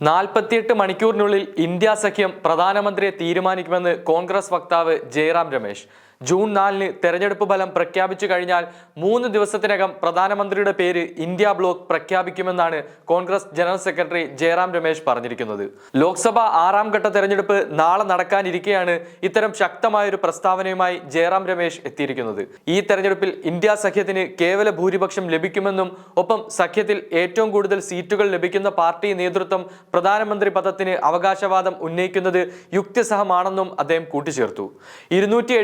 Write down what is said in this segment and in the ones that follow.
നാൽപ്പത്തിയെട്ട് മണിക്കൂറിനുള്ളിൽ ഇന്ത്യ സഖ്യം പ്രധാനമന്ത്രിയെ തീരുമാനിക്കുമെന്ന് കോൺഗ്രസ് വക്താവ് ജയറാം രമേശ്. ജൂൺ നാലിന് തെരഞ്ഞെടുപ്പ് ഫലം പ്രഖ്യാപിച്ചു കഴിഞ്ഞാൽ മൂന്ന് ദിവസത്തിനകം പ്രധാനമന്ത്രിയുടെ പേര് India block പ്രഖ്യാപിക്കുമെന്നാണ് Congress general secretary Jairam Ramesh പറഞ്ഞിരിക്കുന്നത്. ലോക്സഭ ആറാം ഘട്ട തെരഞ്ഞെടുപ്പ് നാളെ നടക്കാനിരിക്കെയാണ് ഇത്തരം ശക്തമായൊരു പ്രസ്താവനയുമായി ജയറാം രമേശ് എത്തിയിരിക്കുന്നത്. ഈ തെരഞ്ഞെടുപ്പിൽ ഇന്ത്യ സഖ്യത്തിന് കേവല ഭൂരിപക്ഷം ലഭിക്കുമെന്നും ഒപ്പം സഖ്യത്തിൽ ഏറ്റവും കൂടുതൽ സീറ്റുകൾ ലഭിക്കുന്ന പാർട്ടി നേതൃത്വം പ്രധാനമന്ത്രി പദത്തിന് അവകാശവാദം ഉന്നയിക്കുന്നത് യുക്തിസഹമാണെന്നും അദ്ദേഹം കൂട്ടിച്ചേർത്തു. ഇരുന്നൂറ്റി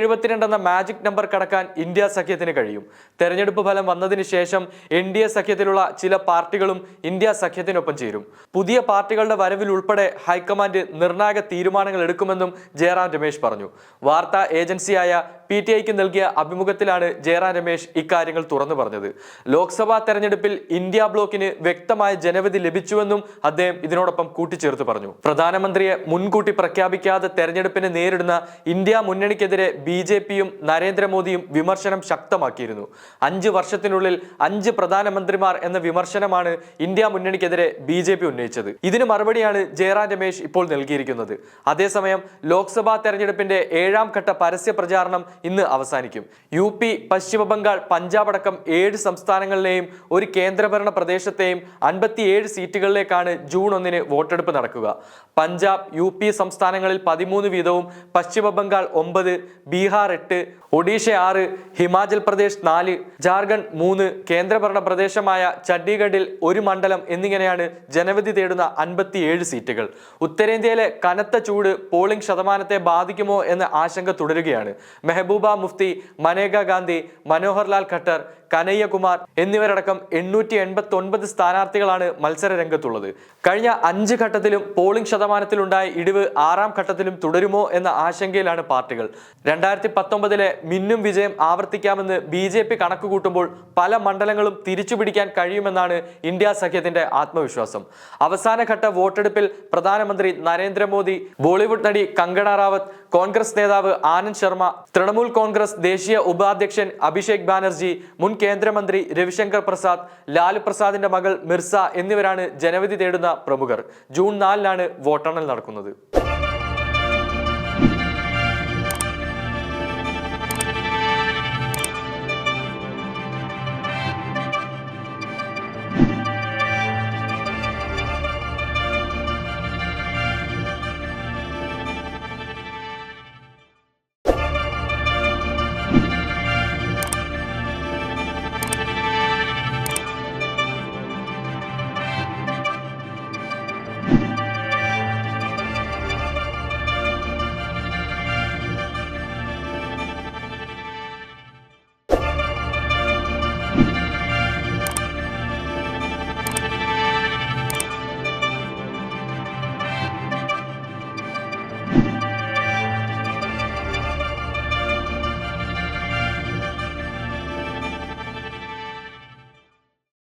എന്ന മാജിക് നമ്പർ കടക്കാൻ ഇന്ത്യ സഖ്യത്തിന് കഴിയും. തെരഞ്ഞെടുപ്പ് ഫലം വന്നതിന് ശേഷം എൻ ഡി എ സഖ്യത്തിലുള്ള ചില പാർട്ടികളും ഇന്ത്യ സഖ്യത്തിനൊപ്പം ചേരും. പുതിയ പാർട്ടികളുടെ വരവിൽ ഉൾപ്പെടെ ഹൈക്കമാൻഡ് നിർണായക തീരുമാനങ്ങൾ എടുക്കുമെന്നും ജയറാം രമേശ് പറഞ്ഞു. വാർത്താ ഏജൻസിയായ പി ടി ഐക്ക് നൽകിയ അഭിമുഖത്തിലാണ് ജയറാം രമേശ് ഇക്കാര്യങ്ങൾ തുറന്നു പറഞ്ഞത്. ലോക്സഭാ തെരഞ്ഞെടുപ്പിൽ ഇന്ത്യ ബ്ലോക്കിന് വ്യക്തമായ ജനവിധി ലഭിച്ചുവെന്നും അദ്ദേഹം ഇതിനോടൊപ്പം കൂട്ടിച്ചേർത്ത് പറഞ്ഞു. പ്രധാനമന്ത്രിയെ മുൻകൂട്ടി പ്രഖ്യാപിക്കാതെ തെരഞ്ഞെടുപ്പിനെ നേരിടുന്ന ഇന്ത്യ മുന്നണിക്കെതിരെ ബി ജെ പിയും നരേന്ദ്രമോദിയും വിമർശനം ശക്തമാക്കിയിരുന്നു. അഞ്ച് വർഷത്തിനുള്ളിൽ അഞ്ച് പ്രധാനമന്ത്രിമാർ എന്ന വിമർശനമാണ് ഇന്ത്യ മുന്നണിക്കെതിരെ ബി ജെ പി ഉന്നയിച്ചത്. ഇതിന് മറുപടിയാണ് ജയറാം രമേശ് ഇപ്പോൾ നൽകിയിരിക്കുന്നത്. അതേസമയം ലോക്സഭാ തെരഞ്ഞെടുപ്പിന്റെ ഏഴാം ഘട്ട പരസ്യ പ്രചാരണം ഇന്ന് അവസാനിക്കും. യു പി പശ്ചിമ ബംഗാൾ പഞ്ചാബ് അടക്കം ഏഴ് സംസ്ഥാനങ്ങളിലെയും ഒരു കേന്ദ്രഭരണ പ്രദേശത്തെയും അൻപത്തിയേഴ് സീറ്റുകളിലേക്കാണ് ജൂൺ ഒന്നിന് വോട്ടെടുപ്പ് നടക്കുക. പഞ്ചാബ് യു പി സംസ്ഥാനങ്ങളിൽ പതിമൂന്ന് വീതവും പശ്ചിമ ബംഗാൾ ഒമ്പത് ബീഹാർ എട്ട് ഒഡീഷ ആറ് ഹിമാചൽ പ്രദേശ് നാല് ജാർഖണ്ഡ് മൂന്ന് കേന്ദ്രഭരണ പ്രദേശമായ ചണ്ഡീഗഡിൽ ഒരു മണ്ഡലം എന്നിങ്ങനെയാണ് ജനവിധി തേടുന്ന അൻപത്തിയേഴ് സീറ്റുകൾ. ഉത്തരേന്ത്യയിലെ കനത്ത ചൂട് പോളിംഗ് ശതമാനത്തെ ബാധിക്കുമോ എന്ന ആശങ്ക തുടരുകയാണ്. മെഹബൂബ മുഫ്തി മനേക ഗാന്ധി മനോഹർ ലാൽ ഖട്ടർ കനയ്യകുമാർ എന്നിവരടക്കം എണ്ണൂറ്റി എൺപത്തി ഒൻപത് സ്ഥാനാർത്ഥികളാണ് മത്സര രംഗത്തുള്ളത് കഴിഞ്ഞ അഞ്ച് ഘട്ടത്തിലും പോളിംഗ് ശതമാനത്തിലുണ്ടായ ഇടിവ് ആറാം ഘട്ടത്തിലും തുടരുമോ എന്ന ആശങ്കയിലാണ് പാർട്ടികൾ. രണ്ടായിരത്തി പത്തൊമ്പതിലെ മിന്നും വിജയം ആവർത്തിക്കാമെന്ന് ബി ജെ പി കണക്കുകൂട്ടുമ്പോൾ പല മണ്ഡലങ്ങളും തിരിച്ചുപിടിക്കാൻ കഴിയുമെന്നാണ് ഇന്ത്യ സഖ്യത്തിന്റെ ആത്മവിശ്വാസം. അവസാനഘട്ട വോട്ടെടുപ്പിൽ പ്രധാനമന്ത്രി നരേന്ദ്രമോദി ബോളിവുഡ് നടി കങ്കണ റാവത്ത് കോൺഗ്രസ് നേതാവ് ആനന്ദ് ശർമ്മ തൃണമൂൽ കോൺഗ്രസ് ദേശീയ ഉപാധ്യക്ഷൻ അഭിഷേക് ബാനർജി മുൻ കേന്ദ്രമന്ത്രി രവിശങ്കർ പ്രസാദ് ലാലു പ്രസാദിന്റെ മകൾ മിർസ എന്നിവരാണ് ജനവിധി തേടുന്ന പ്രമുഖർ. ജൂൺ നാലിനാണ് വോട്ടെണ്ണൽ നടക്കുന്നത്.